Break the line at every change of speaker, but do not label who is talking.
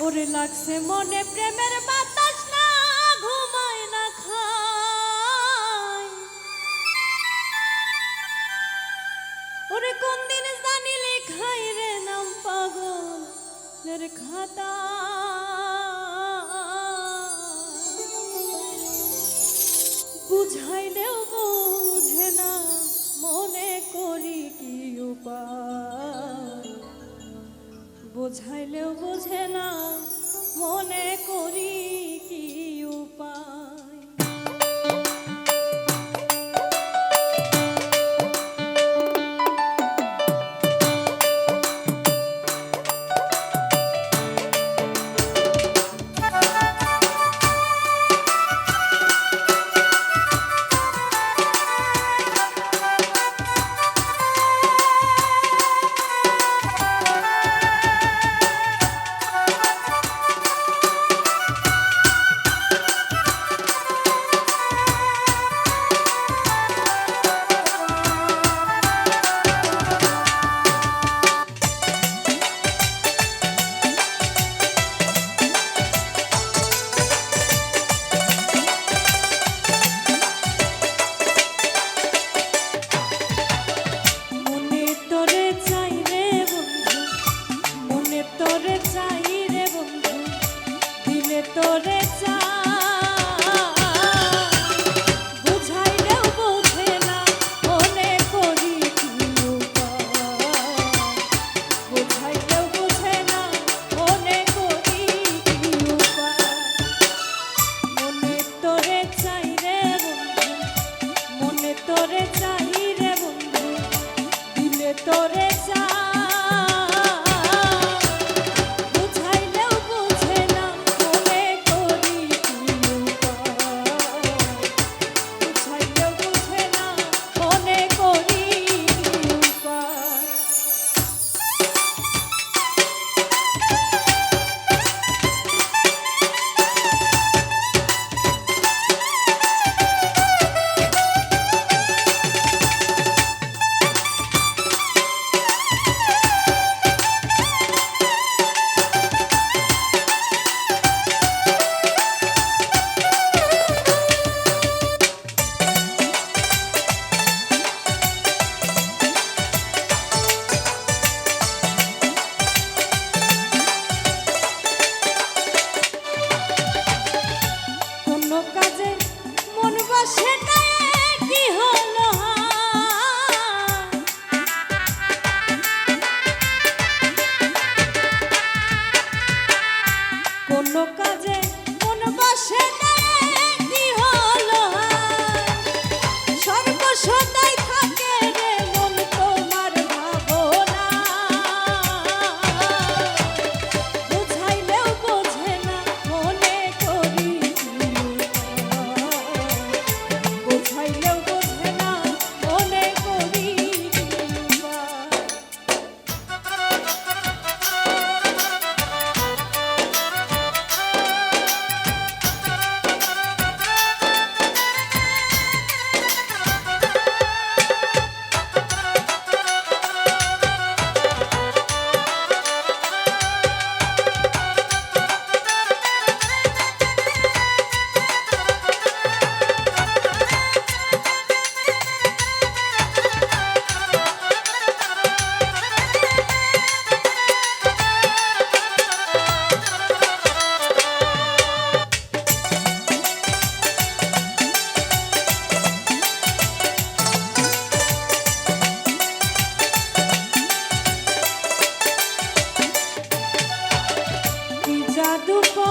ওরে লাগছে মনে প্রেমের বাতাস, না ঘুমায়, না খায়। ওরে কোন দিন জানি লেখাই রে নাম পাগল খাতা। বুঝাইলেও বোঝাইলেও বোঝে না মনে করি তোরে do pão.